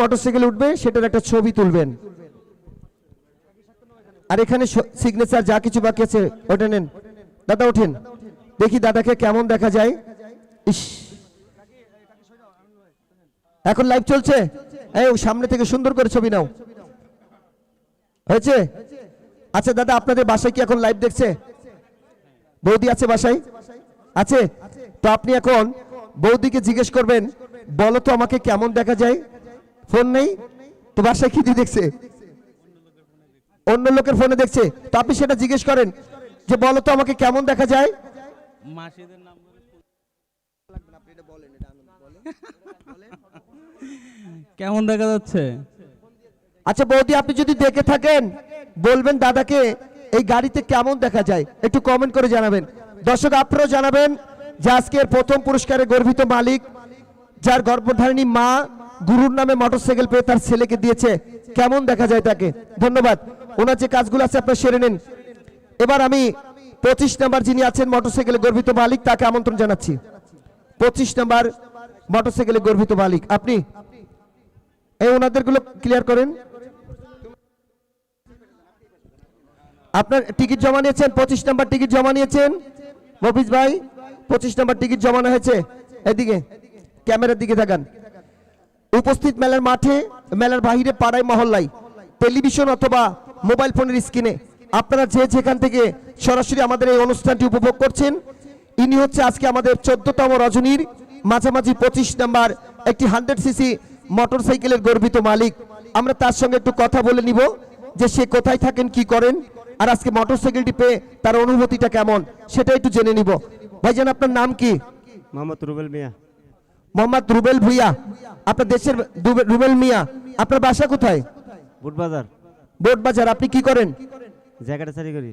Motorcycle উঠবে, সেটার একটা ছবি তুলবেন। আর এখানে সিগনেচার যা কিছু বাকি আছে, ওটা নেন। দাদা, ওঠেন। দেখি দাদাকে কেমন দেখা যায়। ইস। এখন লাইভ চলছে? এই সামনে থেকে সুন্দর করে ছবি নাও। হয়েছে? আচ্ছা দাদা, আপনাদের বাসায় কি এখন লাইভ দেখছে? বৌদি আছে বাসায়? আছে? তো আপনি এখন বৌদিকে জিজ্ঞেস করবেন, বলো তো আমাকে কেমন দেখা যায়? ফোন নেই? তো বাসায় কি দিয়ে দেখছে? অন্য লোকের ফোনে দেখছে। তো আপনি সেটা জিজ্ঞেস করেন যে বলো তো আমাকে কেমন দেখা যায়? কেমন দেখা যাচ্ছে? আচ্ছা বৌদি আপনি যদি দেখে থাকেন বলবেন দাদাকে এই গাড়িতে কেমন দেখা যায়। একটু কমেন্ট করে জানাবেন। দর্শক আপনারাও জানাবেন যে আজকের প্রথম পুরস্কারে গর্বিত মালিক যার গর্ভধারিণী মা গুরুর নামে মোটরসাইকেল পেয়ে তার ছেলেকে দিয়েছে। কেমন দেখা যায় তাকে? ধন্যবাদ। ওনার যে কাজগুলো আছে, আপনারা সেরে নিন। এবার আমি পঁচিশ নাম্বার যিনি আছেন মোটরসাইকেলে গর্বিত মালিক, তাকে আমন্ত্রণ জানাচ্ছি। পঁচিশ নাম্বার মোটরসাইকেলে গর্বিত মালিক। আপনি? এই ওনাদেরগুলো ক্লিয়ার করেন। আপনার টিকিট জমা নিয়েছেন? পঁচিশ নাম্বার টিকিট জমা নিয়েছেন? মফিজ ভাই, পঁচিশ নাম্বার টিকিট জমানো হয়েছে? এদিকে, ক্যামেরার দিকে তাকান। উপস্থিত মেলার মাঠে মেলার বাহিরে পাড়ায় মহল্লায় টেলিভিশন অথবা মোবাইল ফোনের স্ক্রিনে আপনারা যে যেখান থেকে সরাসরি আমাদের এই অনুষ্ঠানটি উপভোগ করছেন ইনি হচ্ছে আজকে আমাদের চোদ্দতম রজনীর মাঝামাঝি পঁচিশ নাম্বার একটি হান্ড্রেড সিসি মোটর সাইকেলের গর্বিত মালিক। আমরা তার সঙ্গে একটু কথা বলে নিব যে সে কোথায় থাকেন কি করেন আর আজকে মোটর সাইকেলটি পেয়ে তার অনুভূতিটা কেমন সেটা একটু জেনে নিব। ভাইজান আপনার নাম কি? মোহাম্মদ রুবেল মিয়া। মোহাম্মদ রুবেল ভুইয়া। আপনার দেশের রুবেল মিয়া আপনার বাসা কোথায়? বুটবাজার। বোট বাজার আপনি কি করেন? জ্যাকেটে চারি করি।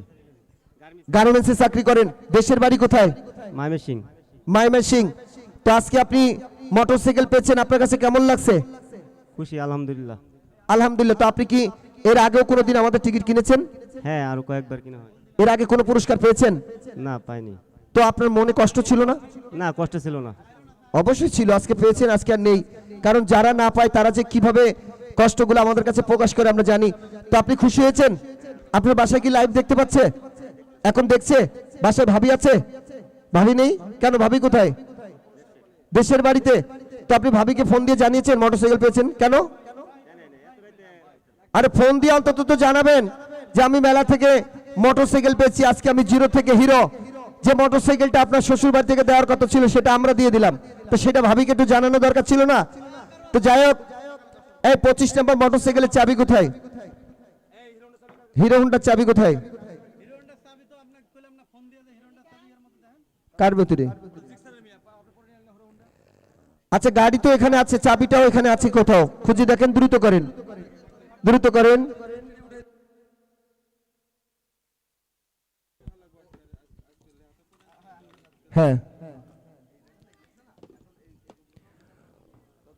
গার্মেন্টসে চাকরি করেন দেশের বাড়ি কোথায়? মাইমে সিং মাইমের সিং তো আজকে আপনি মোটরসাইকেল পেয়েছেন আপনার কাছে কেমন লাগছে? খুশি আলহামদুলিল্লাহ। আলহামদুলিল্লাহ। তো আপনি কি এর আগেও কোনোদিন আমাদের টিকিট কিনেছেন? হ্যাঁ আরও কয়েকবার কিনা হয়। এর আগে কোনো পুরস্কার পেয়েছেন? না পাইনি। তো আপনার মনে কষ্ট ছিল না? না কষ্ট ছিল না। অবশ্যই ছিল আজকে পেয়েছেন আজকে আর নেই। কারণ যারা না পায়, তারা যে কীভাবে কষ্টগুলো আমাদের কাছে প্রকাশ করে আমরা জানি। তো আপনি খুশি হয়েছেন? আপনার বাসায় কি লাইভ দেখতে পাচ্ছে? এখন দেখছে? বাসায় ভাবি আছে? ভাবি নেই? কেন? ভাবি কোথায়? দেশের বাড়িতে। তো আপনি ভাবিকে ফোন দিয়ে জানিয়েছেন মোটরসাইকেল পেয়েছেন। কেন? আরে ফোন দিয়ে অন্তত তো জানাবেন যে আমি মেলা থেকে মোটরসাইকেল পেয়েছি, আজকে আমি জিরো থেকে হিরো যে মোটরসাইকেলটা আপনার শ্বশুর বাড়ি থেকে দেওয়ার কথা ছিল, সেটা আমরা দিয়ে দিলাম। তো সেটা ভাবিকে একটু জানানো দরকার ছিল না? তো যাই হোক, এই পঁচিশ নম্বর মোটরসাইকেলের চাবি কোথায়? হিরো হুন্ডার চাবি কোথায়? কার ভেতরে? আচ্ছা গাড়ি তো এখানে আছে, চাবিটাও এখানে আছে কোথাও? খুঁজে দেখেন, দ্রুত করেন। দ্রুত করেন। হ্যাঁ।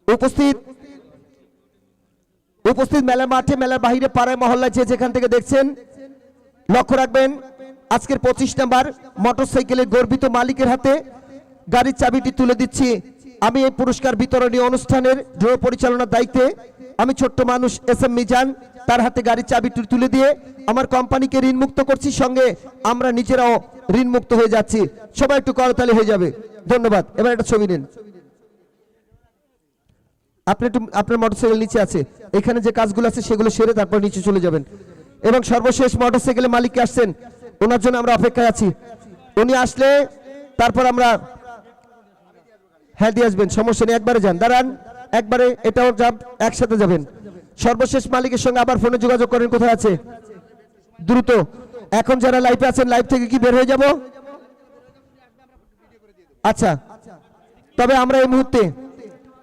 উপস্থিত? উপস্থিত মেলার মাঠে, মেলার বাহিরে, পাড়ায়, মহল্লায় যে যেখান থেকে দেখছেন, লক্ষ্য রাখবেন, আজকের পঁচিশ নাম্বার মোটরসাইকেলের গর্বিত মালিকের হাতে গাড়ির চাবিটি তুলে দিচ্ছি। আমি এই পুরস্কার বিতরণী অনুষ্ঠানের ড্র পরিচালনার দায়িত্বে। আমি ছোট্ট মানুষ এস এম মিজান, তার হাতে গাড়ির চাবিটি তুলে দিয়ে আমার কোম্পানিকে ঋণ মুক্ত করছি, সঙ্গে আমরা নিজেরাও ঋণ মুক্ত হয়ে যাচ্ছি। সবাই একটু করতালি হয়ে যাবে। ধন্যবাদ। এবার একটা ছবি নিন। আপনি একটু, আপনার মোটরসাইকেল নিচে আছে। এখানে যে কাজগুলো আছে, সেগুলো সেরে তারপর নিচে চলে যাবেন। এবং সর্বশেষ মোটরসাইকেলের মালিককে আসছেন। ওনার জন্য আমরা অপেক্ষায় আছি। উনি আসলে তারপর আমরা হ্যাঁ দিয়ে আসবেন, সমস্যা নেই, একবারে যান। দাঁড়ান, একবারে এটাও যাব একসাথে যাবেন। সর্বশেষ মালিকের সঙ্গে আবার ফোনে যোগাযোগ করেন, কোথায় আছে? দ্রুত। এখন যারা লাইভে আছেন লাইভ থেকে কি বের হয়ে যাব? আচ্ছা। তবে আমরা এই মুহূর্তে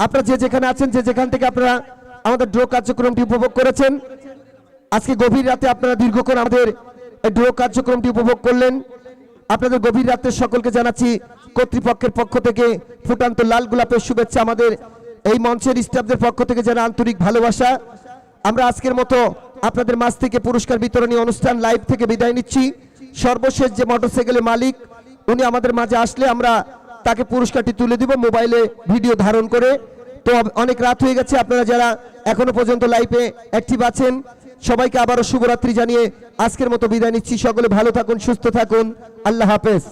আপনারা যে যেখানে আছেন, যে যেখান থেকে আপনারা আমাদের ড্র কার্যক্রমটি উপভোগ করেছেন, আজকে গভীর রাতে আপনারা দীর্ঘক্ষণ আমাদের ড্র কার্যক্রমটি উপভোগ করলেন। আপনাদের গভীর রাতে সকলকে জানাচ্ছি, কর্তৃপক্ষের পক্ষ থেকে ফুটান্ত লাল গোলাপের শুভেচ্ছা, আমাদের এই মঞ্চের স্টাফদের পক্ষ থেকে যেন আন্তরিক ভালোবাসা। আমরা আজকের মতো আপনাদের মাঝ থেকে পুরস্কার বিতরণী অনুষ্ঠান লাইভ থেকে বিদায় নিচ্ছি। সর্বশেষ যে মোটরসাইকেলের মালিক, উনি আমাদের মাঝে আসলে আমরা তাকে পুরস্কারটি তুলে দিব মোবাইলে ভিডিও ধারণ করে। তো অনেক রাত হয়ে গেছে, আপনারা যারা এখনও পর্যন্ত লাইফে অ্যাক্টিভ আছেন, সবাইকে আবারও শুভরাত্রি জানিয়ে আজকের মতো বিদায় নিচ্ছি। সকলে ভালো থাকুন, সুস্থ থাকুন। আল্লাহ হাফেজ।